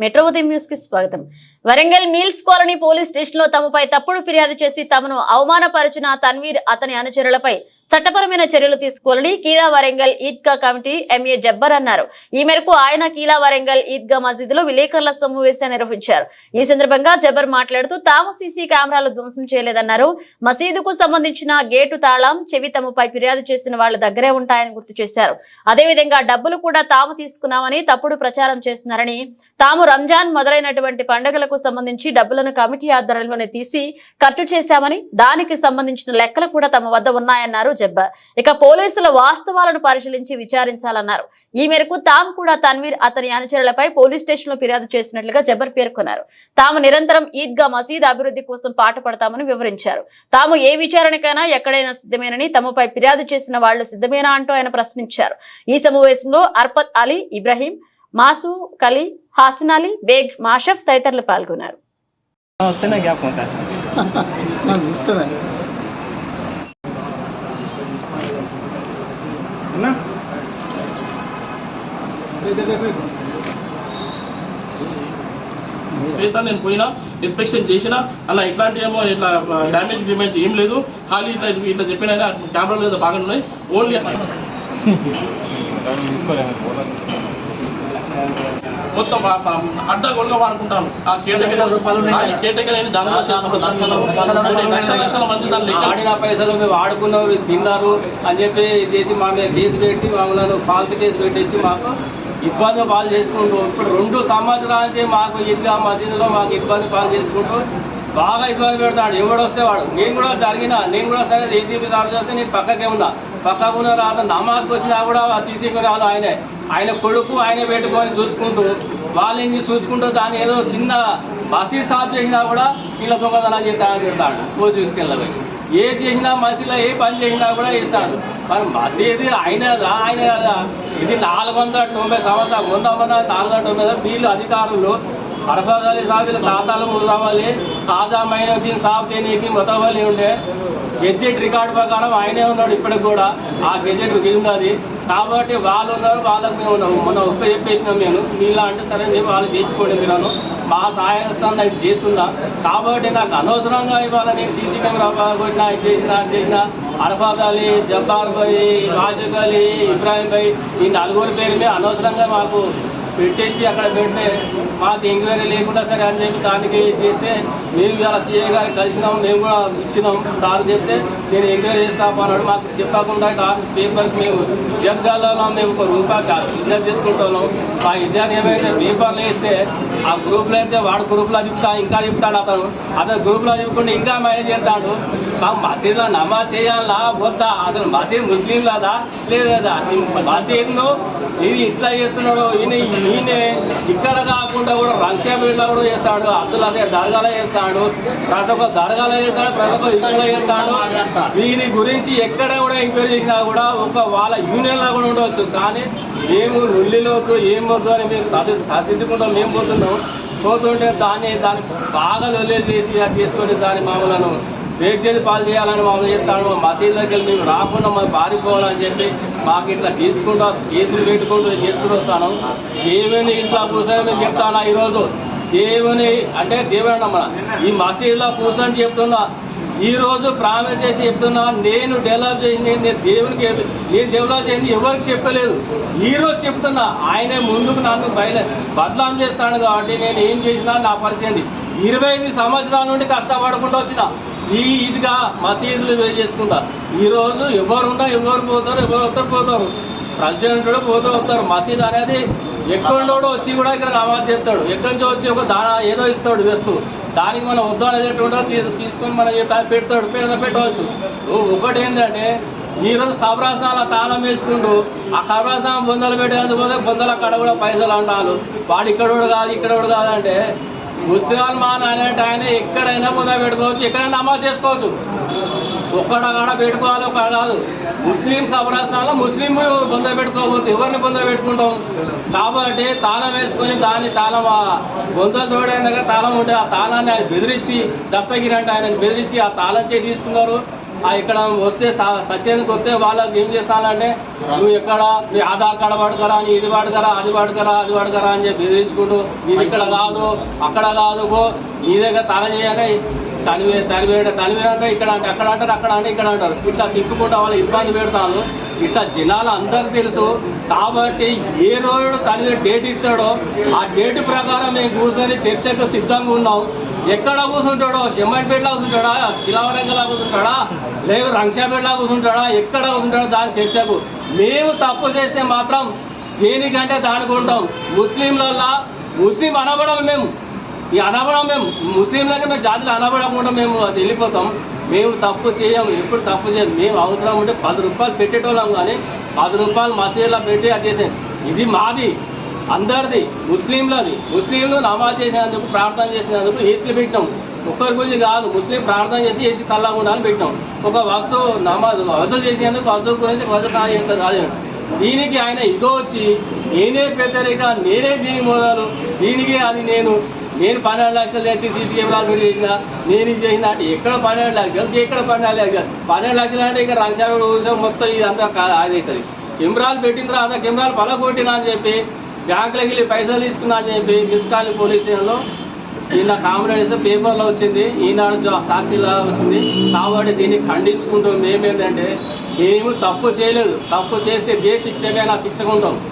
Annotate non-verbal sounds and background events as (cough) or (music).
Metro ఉదయం న్యూస్కి స్వాగతం. వరంగల్ మీల్స్ కాలనీ పోలీస్ స్టేషన్లో తమపై తప్పుడు ఫిర్యాదు చేసి తమను అవమానపరిచిన తన్వీర్ అతని అనుచరులపై చట్టపరమైన చర్యలు తీసుకోవాలని కీలా వరంగల్ ఈద్గా కమిటీ ఎంఏ జబ్బర్ అన్నారు. ఈ మేరకు ఆయన కీలా వరంగల్ ఈద్గా మసీదులో విలేకరుల సమావేశాన్ని నిర్వహించారు. ఈ సందర్భంగా జబ్బర్ మాట్లాడుతూ తాము సీసీ కెమెరాలు ధ్వంసం చేయలేదన్నారు. మసీదుకు సంబంధించిన గేటు తాళం చెవి తమపై ఫిర్యాదు చేసిన వాళ్ళ దగ్గరే ఉంటాయని గుర్తు చేశారు. అదేవిధంగా డబ్బులు కూడా తాము తీసుకున్నామని తప్పుడు ప్రచారం చేస్తున్నారని తాము రంజాన్ మొదలైనటువంటి పండుగలకు సంబంధించి డబ్బులను కమిటీ ఆధ్వర్యంలోనే తీసి ఖర్చు చేశామని దానికి సంబంధించిన లెక్కలు కూడా తమ వద్ద ఉన్నాయన్నారు జబ్బర్ ఇక పోలీసుల వాస్తవాలను పరిశీలించి విచారించాలన్నారు. ఈ మేరకు తాము కూడా తన్వీర్ అతని అనుచరులపై పోలీస్ స్టేషన్లో ఫిర్యాదు చేసినట్లుగా జబ్బర్ పేర్కొన్నారు. తాము నిరంతరం ఈద్గా మసీద్ అభివృద్ధి కోసం పాటుపడతామని వివరించారు. తాము ఏ విచారణకైనా ఎక్కడైనా సిద్ధమేనని తమపై ఫిర్యాదు చేసిన వాళ్ళు సిద్ధమేనా అంటూ ఆయన ప్రశ్నించారు. ఈ సమావేశంలో అర్పత్ అలీ ఇబ్రహీం మాసు కలీ హాసిన్ అలీ బేగ్ మాషఫ్ తదితరులు పాల్గొన్నారు. (laughs) ना నేను పోయినా ఇన్స్పెక్షన్ చేసినా అలా ఇట్లాంటి ఏమో ఇట్లా డ్యామేజ్ డ్యామేజ్ ఏం లేదు. ఖాళీ ఇట్లా ఇట్లా చెప్పిన కెమెరాలు బాగా ఉన్నాయి. ఓన్లీ మొత్తం అడ్డగోలుగా వాడుకుంటాను ఆ కేటగిరీ లక్షల మంది ఆడిన పైసలు మేము ఆడుకున్నాం ఇవి తిన్నారు అని చెప్పి చేసి మా మీద కేసు పెట్టి మమ్మల్ని ఫాల్తు కేసు పెట్టించి మాకు ఇబ్బంది పాలు చేసుకుంటూ ఇప్పుడు రెండు సంవత్సరాలకి మాకు ఇదిగా మసీదులో మాకు ఇబ్బంది పాలు చేసుకుంటూ బాగా ఇబ్బంది పెడతాడు. ఎవడు వస్తే వాడు. నేను కూడా జరిగిన నేను కూడా సరే ఏసీబీ సార్ చేస్తే నేను పక్కకే ఉన్నా. పక్కకున్న ఉన్న రాదు నమాజ్కి వచ్చినా కూడా ఆ సీసీ రాదు ఆయనే. ఆయన కొడుకు ఆయన పెట్టుకొని చూసుకుంటూ వాళ్ళని చూసుకుంటూ దాన్ని ఏదో చిన్న మసీద్ సాఫ్ చేసినా కూడా వీళ్ళ దొంగతనం చేస్తానని తిడతాడు. పోసి తీసుకెళ్ళబోయి ఏది చేసినా మసీలో ఏ పని చేసినా కూడా చేస్తాడు. మరి మసీదు ఆయన కదా ఆయన కదా. ఇది నాలుగు వందల తొంభై సంవత్సరాలు వంద నాలుగు వందల తొంభై వీళ్ళు అధికారులు అరఫాజ్ అలీ సాబ్ తాతాలు ముజావాలి తాజా మైనోద్దీన్ సాబ్ దేనికి మొతవలి ఉండే గెజెట్ రికార్డు ప్రకారం ఆయనే ఉన్నాడు ఇప్పటికి కూడా. ఆ గెజెట్ ఉన్నది కాబట్టి వాళ్ళు ఉన్నారు వాళ్ళకి మేము ఉన్నాము మొన్న ఒక్క చెప్పేసినాం నేను. మీలా అంటే సరే నేను వాళ్ళు చేసుకోండి మీరు మా సహాయత్వం నాకు చేస్తుందా? కాబట్టి నాకు అనవసరంగా ఇవాళ నేను సీసీ కెమెరా కొట్టినా ఇది చేసినా అది చేసినా అరఫాద్ అలీ జబ్బార్ భాయ్ రాజుక్ అలీ ఇబ్రాహిం భాయ్ ఈ నలుగురు పేరు మీద అనవసరంగా మాకు పెట్టేసి అక్కడ పెడితే మాకు ఎంక్వైరీ లేకుండా సరే అని చెప్పి దానికి చేస్తే మేము ఇలా సీఏ గారికి కలిసినాం మేము కూడా ఇచ్చినాం. సార్ చెప్తే నేను ఎంక్వైరీ చేస్తాము అన్నాడు. మాకు చెప్పకుండా కా- పేపర్కి మేము జగ్గాలలో మేము ఒక రూపాయి విద్యార్థి చేసుకుంటున్నాం. మా విద్యార్థి ఏమైతే పేపర్లు వేస్తే ఆ గ్రూప్లో అయితే వాడు గ్రూప్లో చెప్తా ఇంకా చెప్తాడు అతను. అతను గ్రూప్లో చెప్పుకుంటే ఇంకా మేనేజ్ చేస్తాడు. మాకు మసీదులో నమాజ్ చేయాలా వద్దా అసలు మసీద్ ముస్లింలదా? లేదా మసీద్ను ఇది ఇట్లా చేస్తున్నాడు ఈయన ఈయన ఇక్కడ కాకుండా కూడా రంక్షాపేటలో కూడా చేస్తాడు అబ్దుల్ అదే దర్గాలో చేస్తాడు ప్రతి ఒక్క దర్గాలో చేస్తాడు ప్రతి ఒక్క ఇష్యూలో చేస్తాడు. వీరి గురించి ఎక్కడ కూడా ఎంక్వైరీ చేసినా కూడా ఒక వాళ్ళ యూనియన్లో కూడా ఉండవచ్చు. కానీ మేము నుల్లిలోకి ఏం వద్దు అని మేము సర్ది సర్దిద్దుకుంటాం మేము పోతున్నాం. పోతుంటే దాన్ని దాన్ని బాగా లొల్లేలు చేసి అది చేసుకొని దాని మామూలను బ్రేక్ చేసి పాలు చేయాలని మామూలు చెప్తాడు మసీదు దగ్గర మేము రాకుండా మాకు పారిపోవాలని చెప్పి మాకు ఇట్లా తీసుకుంటూ కేసులు పెట్టుకుంటూ చేసుకుంటూ వస్తాను. దేవుని ఇంట్లో కూర్చొని మేము చెప్తాను ఈరోజు? దేవుని అంటే దేవుడు మన ఈ మసీదులో కూర్చొని చెప్తున్నా. ఈ రోజు ప్రామిస్ చేసి చెప్తున్నా నేను డెవలప్ చేసి నేను దేవునికి నేను డెవలప్ చేసింది ఎవరికి చెప్పలేదు. ఈ రోజు చెప్తున్నా ఆయనే ముందుకు నన్ను బయలు బదలాం చేస్తాను కాబట్టి నేను ఏం చేసినా నా పరిస్థితి ఇరవై ఐదు సంవత్సరాల నుండి కష్టపడకుండా వచ్చిన. ఈ ఇదిగా మసీదులు వే చేసుకుంటా. ఈ రోజు ఎవరున్నా ఎవరు పోతారు ఎవరు వస్తారు పోతారు. ప్రెసిడెంట్ కూడా పోతూ వస్తారు మసీద్ అనేది ఎక్కడోడో వచ్చి కూడా ఇక్కడ నమాజ్ చేస్తాడు. ఎక్కడి నుంచి వచ్చి ఒక దాన ఏదో ఇస్తాడు వేస్తూ దానికి మనం వద్దు అనేది కూడా తీసుకొని మనం పెడతాడు. పేద పెట్టవచ్చు. ఒకటి ఏంటంటే ఈ రోజు ఖబరాసాల తాళం వేసుకుంటూ ఆ ఖబరాసాం బొందలు పెట్టేందుకు పోతే బొందల కాడ కూడా పైసలు అంటారు. వాడు ఇక్కడ కూడా కాదు ఇక్కడ కూడా కాదంటే ముసల్మాన్ అనేట ఆయన ఎక్కడైనా బొంద పెట్టుకోవచ్చు ఎక్కడైనా నమాజ్ చేసుకోవచ్చు. ఒక్కడ కాడ పెట్టుకోవాలి ఒక కాదు. ముస్లిం ఖబరాస్థానంలో ముస్లిం బొంద పెట్టుకోకపోతే ఎవరిని బొంద పెట్టుకుంటాం? కాబట్టి తాళం వేసుకొని దాన్ని తాళం బొంద తోడైనాక తాళం ఉంటే ఆ తాళాన్ని ఆయన బెదిరించి దస్తగిరి అంటే ఆయన బెదిరించి ఆ తాళం చేసి తీసుకున్నారు. ఇక్కడ వస్తే స- వస్తే వాళ్ళకి ఏం చేస్తానంటే నువ్వు ఎక్కడ? నీ ఆధార్ కార్డు పడతారా నీ ఇది పడతారా అది పడకరా అది పడతారా అని చెప్పి తీసుకుంటూ నీది ఇక్కడ కాదు అక్కడ కాదు పో. నీ దగ్గర తన చేయండి తనివే తనివేయడం తనివే ఇక్కడ అంటే అక్కడ అంటారు అక్కడ అంటే ఇక్కడ అంటారు. ఇట్లా తిప్పుకుంటా వాళ్ళు ఇబ్బంది పెడతాను ఇట్లా జనాలు అందరికి తెలుసు. కాబట్టి ఏ రోజు తనివే డేట్ ఇస్తాడో ఆ డేట్ ప్రకారం మేము కూర్చొని చర్చకు సిద్ధంగా ఉన్నాం. ఎక్కడ కూర్చుంటాడో? చెమ్మటిపేటలో కూర్చుంటాడా? కిలావరంగలా కూర్చుంటాడా? లేదు రంక్షాపేటలో కూర్చుంటాడా? ఎక్కడ కూర్చుంటాడో దాని చర్చకు. మేము తప్పు చేస్తే మాత్రం దేనికంటే దానికి ఉంటాం. ముస్లింలల్లా ముస్లిం అనబడం మేము. ఈ అనబడం మేము. ముస్లింలకి మేము జాతులు అనబడకుండా మేము అది వెళ్ళిపోతాం. మేము తప్పు చేయం. ఎప్పుడు తప్పు చేయం? మేము అవసరం ఉంటే పది రూపాయలు పెట్టేటోళ్ళం కానీ పది రూపాయలు మసీదులో పెట్టి అది చేసాం. ఇది మాది. అందరిది ముస్లింలది. ముస్లింలు నమాజ్ చేసినందుకు ప్రార్థన చేసినందుకు ఏసీలు పెట్టాం ఒక్కరి గురించి కాదు ముస్లిం ప్రార్థన చేసి ఏసీ చల్లగా ఉండాలని పెట్టాం ఒక వస్తువు నమాజ్ వసూలు చేసినందుకు వస్తువు గురించి వసూలు కాదు చేస్తారు దీనికి ఆయన ఇదో వచ్చి నేనే పెద్దరిక నేనే దీని మొదలు దీనికి అది నేను. నేను పన్నెండు లక్షలు తెచ్చి సీసీ కెమెరాలు పెట్టి చేసిన నేను ఇది చేసిన అంటే ఎక్కడ పన్నెండు లక్షలు? ఎక్కడ పన్నెండు లక్షలు? పన్నెండు లక్షలు అంటే ఇక్కడ రంగశాల మొత్తం ఇదంతా అంతా అది అవుతుంది కెమెరాలు పెట్టిన తర్వాత కెమెరాలు పలగొట్టినా అని చెప్పి బ్యాంకులకి వెళ్ళి పైసలు తీసుకున్నా అని చెప్పి మున్సిపాలిటీ పోలీస్ స్టేషన్లో నిన్న కాంప్లైంట్ పేపర్లో వచ్చింది. ఈనాడు సాక్షిలా వచ్చింది. కాబట్టి దీన్ని ఖండించుకుంటూ. మేమేంటంటే మేము తప్పు చేయలేదు. తప్పు చేస్తే ఏ శిక్షకైనా శిక్షకుంటాం